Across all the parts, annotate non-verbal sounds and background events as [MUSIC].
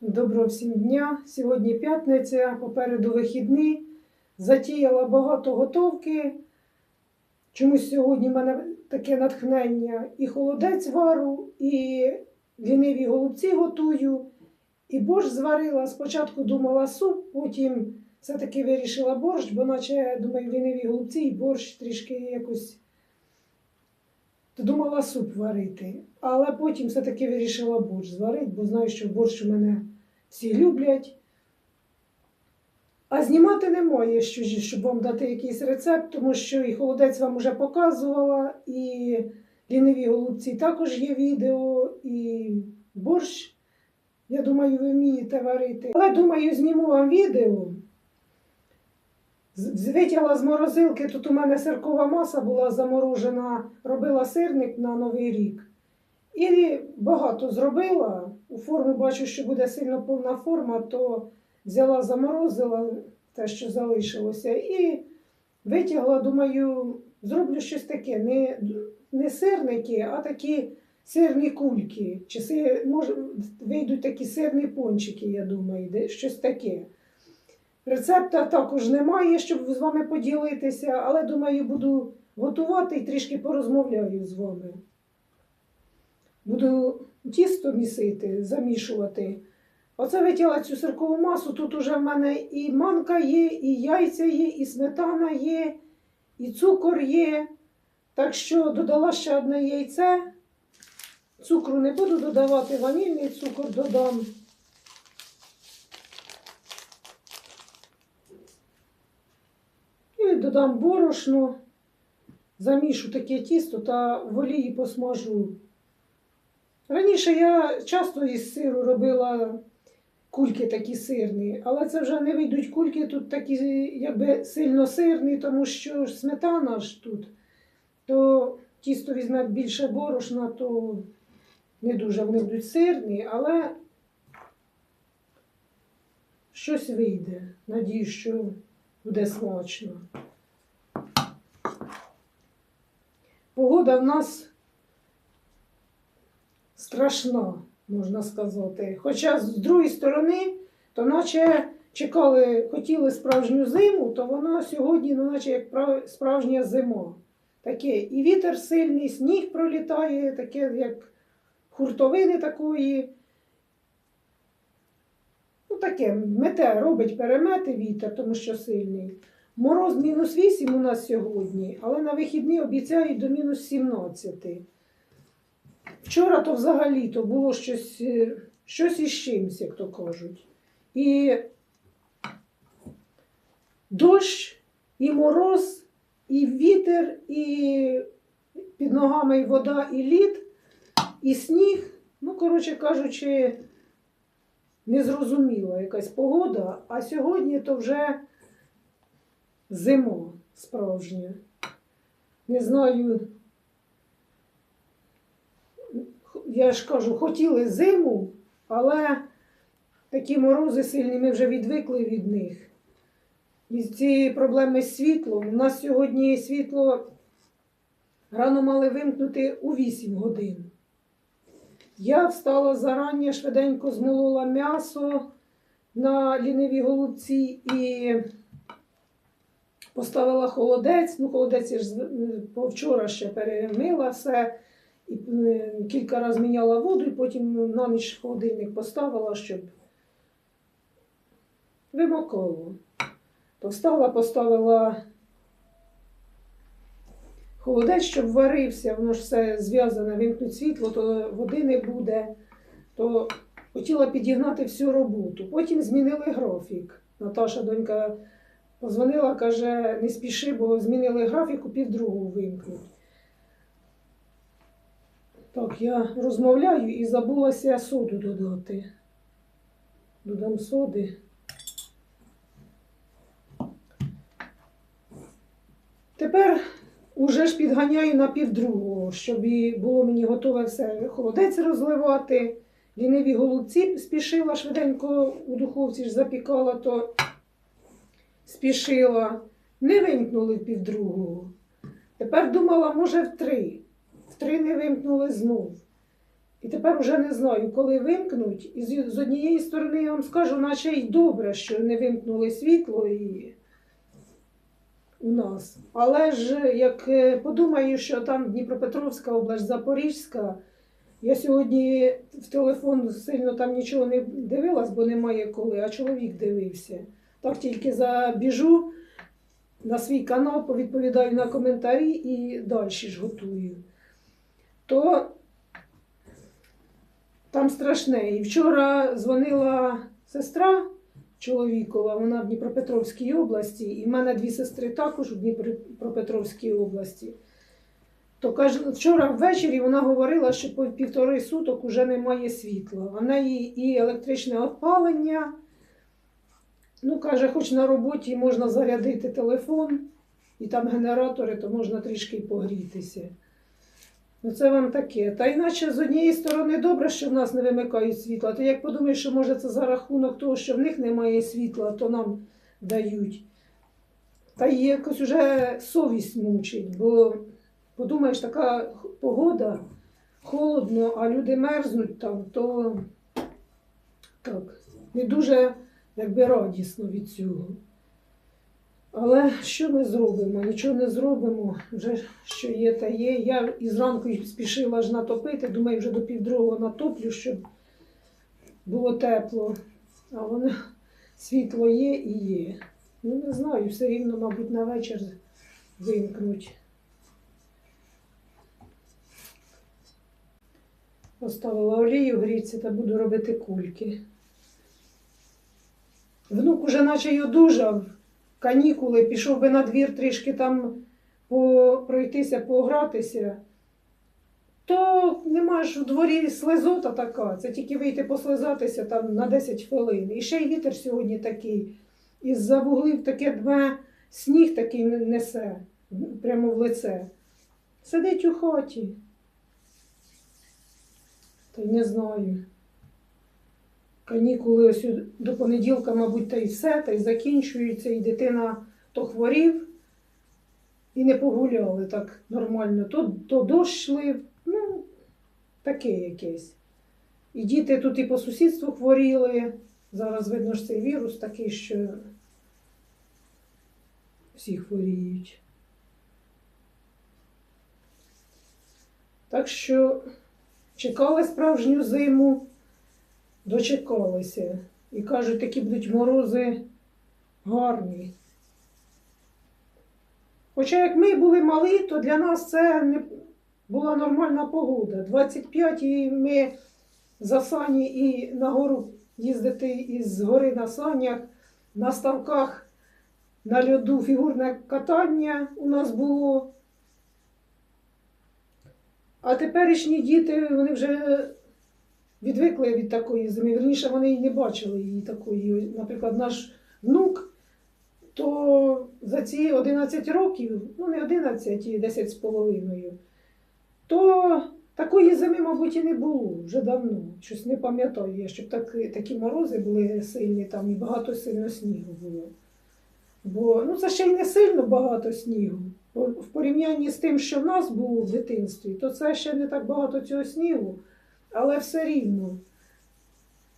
Доброго всім дня. Сьогодні п'ятниця, попереду вихідний. Затіяла багато готовки. Чомусь сьогодні в мене таке натхнення. І холодець вару, і ліниві голубці готую, і борщ зварила. Спочатку думала суп, потім все-таки вирішила борщ, бо наче думаю, ліниві голубці і борщ трішки якось. Думала суп варити, але потім все-таки вирішила борщ зварити, бо знаю, що борщ у мене всі люблять. А знімати немає, щоб вам дати якийсь рецепт, тому що і холодець вам вже показувала, і ліниві голубці також є відео, і борщ, я думаю, ви вмієте варити. Але думаю, зніму вам відео. Витягла з морозилки, тут у мене сиркова маса була заморожена, робила сирник на Новий рік. І багато зробила. У форму бачу, що буде сильно повна форма, то взяла, заморозила те, що залишилося, і витягла, думаю, зроблю щось таке. Не, не сирники, а такі сирні кульки. Чи си- може, вийдуть такі сирні пончики, я думаю, де- щось таке. Рецепта також немає, щоб з вами поділитися, але думаю, буду готувати і трішки порозмовляю з вами. Буду тісто місити, замішувати. Оце витягла цю сиркову масу. Тут уже в мене і манка є, і яйця є, і сметана є, і цукор є. Так що додала ще одне яйце. Цукру не буду додавати, ванільний цукор додам. І додам борошно, замішу таке тісто та в олії посмажу. Раніше я часто із сиру робила кульки такі сирні, але це вже не вийдуть кульки тут такі якби сильно сирні, тому що ж сметана ж тут, то тісто візьме більше борошна, то не дуже вони будуть сирні, але щось вийде. Надію, що буде смачно. Погода в нас страшна, можна сказати. Хоча з другої сторони, то наче чекали, хотіли справжню зиму, то воно сьогодні, ну, наче як справжня зима. Таке і вітер сильний, сніг пролітає, таке, як хуртовини такої. Ну, таке, мете, робить перемети вітер, тому що сильний. Мороз мінус 8 у нас сьогодні, але на вихідні обіцяють до мінус 17. Вчора то взагалі то було щось, е, щось із чимсь, як то кажуть. І дощ, і мороз, і вітер, і під ногами і вода, і лід, і сніг. Ну, коротше кажучи, незрозуміла якась погода, а сьогодні то вже зима справжня. Не знаю, я ж кажу, хотіли зиму, але такі морози сильні, ми вже відвикли від них. І ці проблеми з світлом. У нас сьогодні світло рано мали вимкнути у 8 годин. Я встала зарані, швиденько змолола м'ясо на ліниві голубці і поставила холодець. Ну, холодець я ж повчора ще перемила все. І кілька разів міняла воду, і потім на ніч холодильник поставила, щоб вимокало. То встала, поставила холодець, щоб варився, воно ж все зв'язане, вимкнуть світло, то води не буде. То хотіла підігнати всю роботу. Потім змінили графік. Наташа, донька, позвонила, каже, не спіши, бо змінили графік, у півдругу вимкнуть. Так, я розмовляю і забулася соду додати. Додам соди. Тепер уже ж підганяю на півдругого, щоб було мені готове все холодець розливати. Ліниві голубці спішила швиденько у духовці ж запікала, то спішила. Не вимкнули в півдругого. Тепер думала, може, в три. Три не вимкнули знов. І тепер уже не знаю, коли вимкнуть. І з, з однієї сторони я вам скажу, наче й добре, що не вимкнули світло і у нас. Але ж як е, подумаю, що там Дніпропетровська область, Запорізька, я сьогодні в телефон сильно там нічого не дивилась, бо немає коли, а чоловік дивився. Так тільки забіжу на свій канал, повідповідаю на коментарі і далі ж готую. То там страшне. І вчора дзвонила сестра чоловікова, вона в Дніпропетровській області, і в мене дві сестри також у Дніпропетровській області. То каже, вчора ввечері вона говорила, що по півтори суток уже немає світла. В неї і електричне опалення. Ну, каже, хоч на роботі можна зарядити телефон, і там генератори, то можна трішки погрітися. Ну, це вам таке. Та іначе з однієї сторони добре, що в нас не вимикають світла. То як подумаєш, що може це за рахунок того, що в них немає світла, то нам дають. Та якось уже совість мучить, бо подумаєш, така погода, холодно, а люди мерзнуть там, то так, не дуже якби радісно від цього. Але що ми зробимо? Нічого не зробимо. Вже що є, та є. Я і зранку спішила ж натопити, думаю, вже до півдругого натоплю, щоб було тепло. А воно світло є і є. Ну, не знаю, все рівно, мабуть, на вечір вимкнуть. Поставила олію гріться та буду робити кульки. Внук уже наче й одужав, канікули, пішов би на двір трішки там по, пройтися, погратися. То нема ж в дворі слезота така, це тільки вийти послизатися там на 10 хвилин. І ще й вітер сьогодні такий. Із-за вуглів таке дме, сніг такий несе прямо в лице. Сидить у хаті. Та й не знаю. Канікули ось до понеділка, мабуть, та й все, та й закінчуються, і дитина то хворів і не погуляли так нормально. То, то дощ лив, ну, таке якесь. І діти тут і по сусідству хворіли. Зараз видно ж цей вірус такий, що всі хворіють. Так що чекали справжню зиму, дочекалися. І кажуть, такі будуть морози гарні. Хоча як ми були малі, то для нас це не була нормальна погода. 25 і ми за сані і на гору їздити із гори на санях, на ставках, на льоду фігурне катання у нас було. А теперішні діти, вони вже відвикли від такої зими. Вірніше, вони і не бачили її такої. Наприклад, наш внук, то за ці 11 років, ну не 11, і 10 з половиною, то такої зими, мабуть, і не було вже давно. Щось не пам'ятаю я, щоб так, такі морози були сильні там і багато сильно снігу було. Бо ну, це ще й не сильно багато снігу. В порівнянні з тим, що в нас було в дитинстві, то це ще не так багато цього снігу, але все рівно.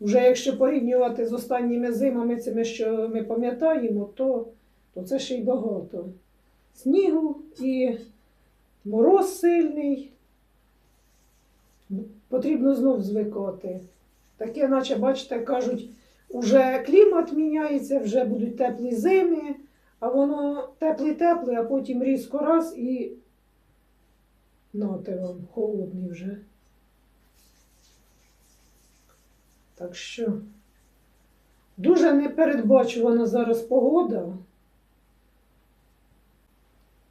Вже якщо порівнювати з останніми зимами, цими, що ми пам'ятаємо, то, то це ще й багато. Снігу і мороз сильний. Потрібно знов звикати. Таке, наче, бачите, кажуть, уже клімат міняється, вже будуть теплі зими, а воно теплий-теплий, а потім різко раз і нате вам, холодний вже. Так що дуже непередбачувана зараз погода.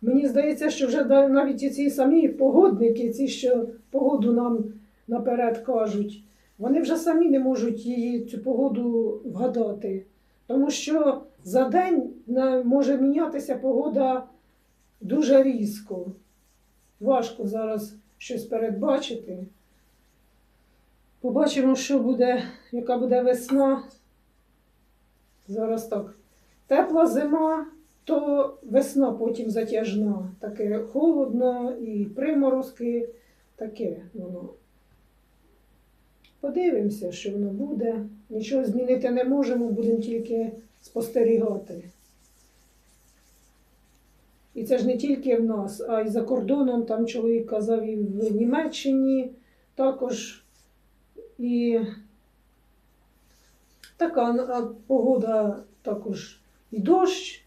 Мені здається, що вже навіть і ці самі погодники, ці, що погоду нам наперед кажуть, вони вже самі не можуть її цю погоду вгадати. Тому що за день може мінятися погода дуже різко. Важко зараз щось передбачити. Побачимо, що буде, яка буде весна. Зараз так. Тепла зима, то весна потім затяжна. Таке холодно і приморозки, таке воно. Подивимося, що воно буде. Нічого змінити не можемо, будемо тільки спостерігати. І це ж не тільки в нас, а й за кордоном. Там чоловік казав і в Німеччині також. І така погода також і дощ.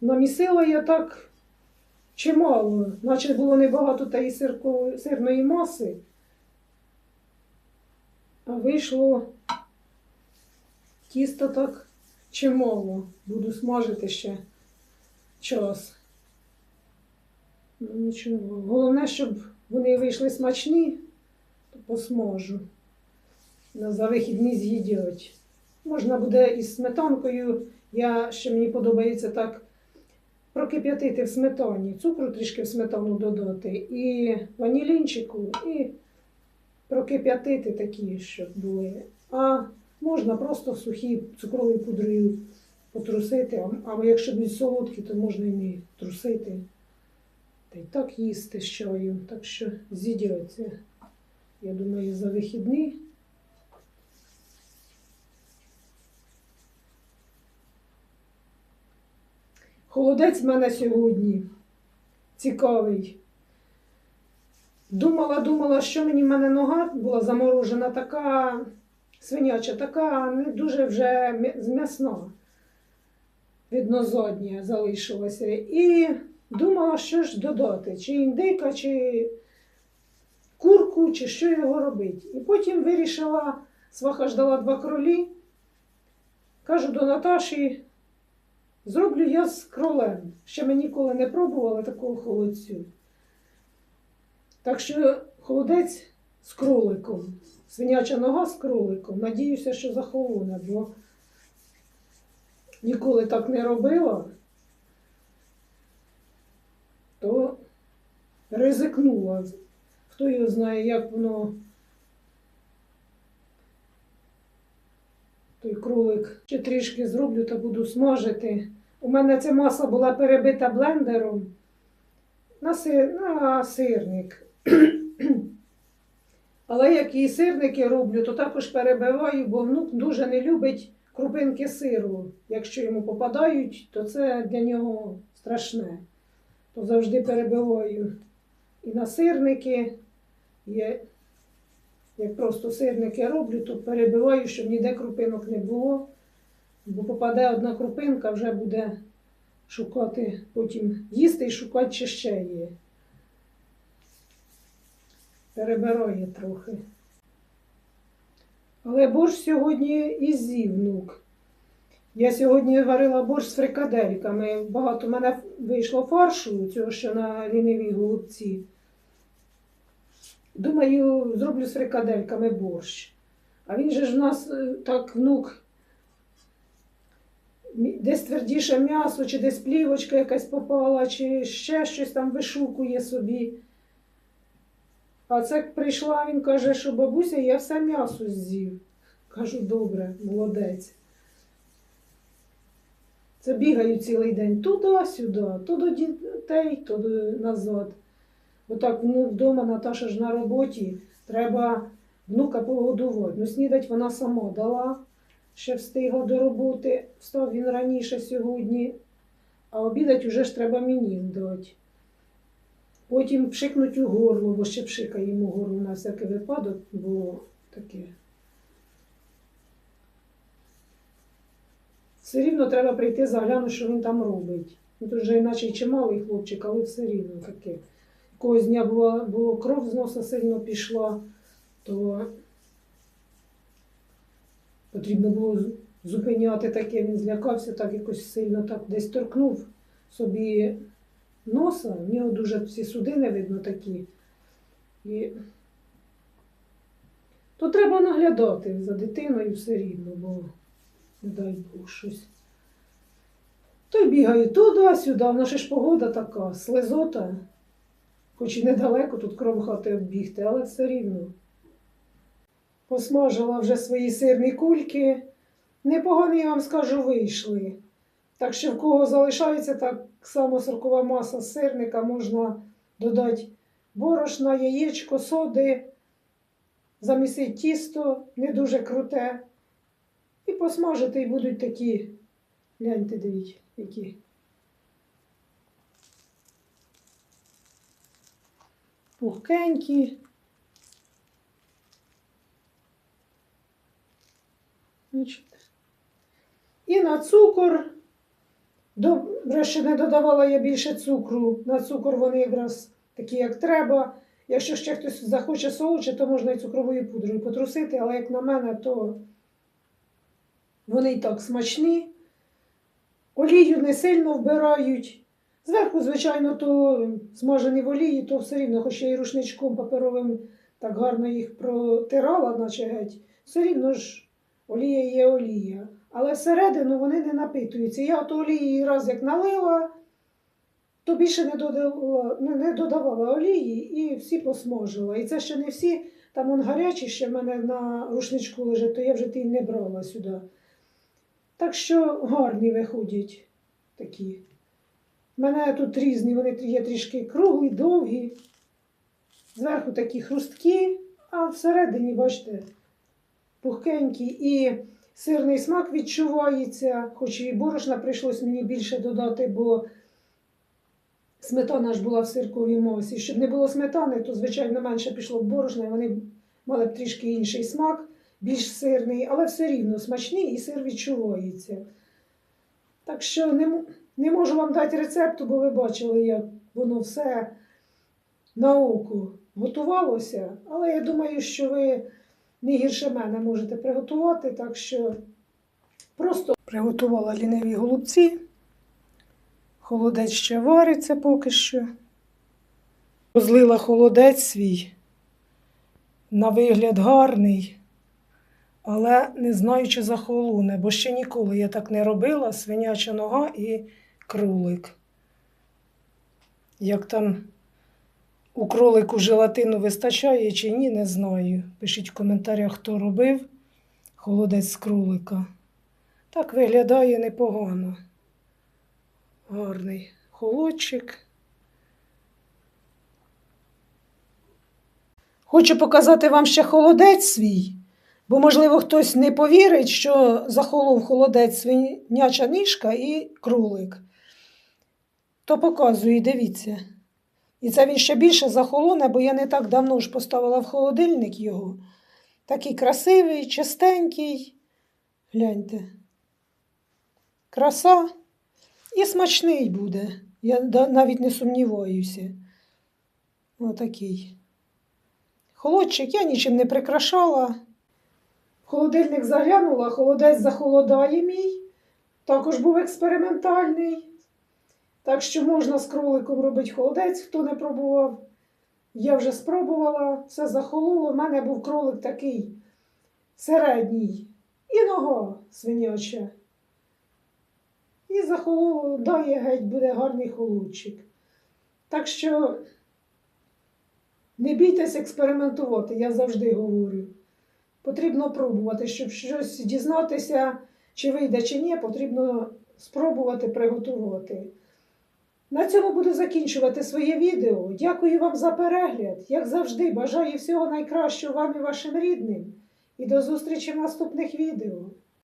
Намісила я так чимало, наче було небагато тієї сирко- сирної маси, а вийшло тісто так чимало. Буду смажити ще час. Ну, нічого. Головне, щоб вони вийшли смачні, то посмажу. На за вихідні з'їдять. Можна буде із сметанкою. Я ще мені подобається так прокип'ятити в сметані, цукру трішки в сметану додати, і ванілінчику, і прокип'ятити такі, щоб були. А можна просто сухі цукровою пудрою потрусити, а- а якщо будуть солодкі, то можна і не трусити. Та й так їсти з чаю. Так що з'їдяться. Я думаю, за вихідні. Холодець в мене сьогодні цікавий. Думала, думала, що мені в мене нога була заморожена, така свиняча, така не дуже вже м'я- м'ясна. Видно, задня залишилася. І думала, що ж додати, чи індика, чи курку, чи що його робити. І потім вирішила, сваха ждала два кролі. Кажу до Наташі, зроблю я з кролем. Ще ми ніколи не пробували такого холодцю. Так що холодець з кроликом, свиняча нога з кроликом. Надіюся, що захолоне, бо ніколи так не робила, то ризикнула. Хто його знає, як воно. Той кролик ще трішки зроблю та буду смажити. У мене ця маса була перебита блендером на, сир, на сирник. [CLEARS THROAT] Але як і сирники роблю, то також перебиваю, бо внук дуже не любить крупинки сиру. Якщо йому попадають, то це для нього страшне. То завжди перебиваю і на сирники. Є, як просто сирники роблю, то перебиваю, щоб ніде крупинок не було. Бо попаде одна крупинка, вже буде шукати, потім їсти і шукати, чи ще є. Перебирає трохи. Але борщ сьогодні і з'їв внук. Я сьогодні варила борщ з фрикадельками. Багато в мене вийшло фаршу, цього що на лінивій голубці. Думаю, зроблю з фрикадельками борщ. А він же ж в нас е, так внук. Десь твердіше м'ясо, чи десь плівочка якась попала, чи ще щось там вишукує собі. А це прийшла, він каже, що бабуся, я все м'ясо з'їв. Кажу, добре, молодець. Це бігаю цілий день туди-сюди, то до дітей, то назад. Отак внук вдома, Наташа ж на роботі, треба внука погодувати. Ну, снідать вона сама дала, ще встигла до роботи, встав він раніше сьогодні, а обідать уже ж треба мені дати. Потім пшикнуть у горло, бо ще пшикає йому горло на всякий випадок, бо таке. Все рівно треба прийти заглянути, що він там робить. Ну, тут вже іначе й чималий хлопчик, але все рівно таке. Якогось дня було, було кров з носа сильно пішла, то потрібно було зупиняти таке, він злякався, так якось сильно так десь торкнув собі носа, в нього дуже всі судини видно такі. І... То треба наглядати за дитиною все рівно, бо дай Бог щось. Той бігає туди-сюди, в наша ж погода така, слезота, хоч і недалеко тут кров хати оббігти, але все рівно. Посмажила вже свої сирні кульки. Непогані, я вам скажу, вийшли. Так що в кого залишається так само сиркова маса з сирника, можна додати борошна, яєчко, соди, замісити тісто, не дуже круте. І посмажити, і будуть такі, гляньте, дивіться, які. Пухкенькі. І на цукор. Добре, що не додавала я більше цукру. На цукор вони якраз такі, як треба. Якщо ще хтось захоче солодше, то можна і цукровою пудрою потрусити, але як на мене, то вони і так смачні. Олію не сильно вбирають. Зверху, звичайно, то смажені в олії, то все рівно, хоч я і рушничком паперовим так гарно їх протирала, наче геть, все рівно ж олія є олія. Але всередину вони не напитуються. Я от олії раз як налила, то більше не додавала, не, не додавала олії і всі посмажила. І це ще не всі, там он гарячі ще в мене на рушничку лежить, то я вже ті не брала сюди. Так що гарні виходять такі. У мене тут різні, вони є трішки круглі, довгі, зверху такі хрусткі, а всередині, бачите, пухкенькі і сирний смак відчувається, хоч і борошна прийшлось мені більше додати, бо сметана ж була в сирковій мосі. Щоб не було сметани, то, звичайно, менше пішло б борошна, і вони мали б трішки інший смак, більш сирний, але все рівно смачний і сир відчувається. Так що не, не можу вам дати рецепту, бо ви бачили, як воно все на око готувалося. Але я думаю, що ви не гірше мене можете приготувати, так що просто приготувала ліниві голубці. Холодець ще вариться поки що. Розлила холодець свій. На вигляд гарний, але не знаю, чи захолоне, бо ще ніколи я так не робила свиняча нога і кролик. Як там у кролику желатину вистачає чи ні, не знаю. Пишіть в коментарях, хто робив холодець з кролика. Так виглядає непогано. Гарний холодчик. Хочу показати вам ще холодець свій, бо, можливо, хтось не повірить, що захолов холодець свиняча ніжка і кролик. То показую, дивіться. І це він ще більше захолоне, бо я не так давно ж поставила в холодильник його. Такий красивий, чистенький. Гляньте. Краса і смачний буде. Я навіть не сумніваюся. Отакий. Холодчик я нічим не прикрашала. Холодильник заглянула, холодець захолодає мій. Також був експериментальний. Так що можна з кроликом робити холодець, хто не пробував. Я вже спробувала, все захололо. У мене був кролик такий середній. І нога свиняча. І захололо, дає геть, буде гарний холодчик. Так що не бійтесь експериментувати, я завжди говорю. Потрібно пробувати, щоб щось дізнатися, чи вийде, чи ні, потрібно спробувати приготувати. На цьому буду закінчувати своє відео. Дякую вам за перегляд. Як завжди, бажаю всього найкращого вам і вашим рідним. І до зустрічі в наступних відео.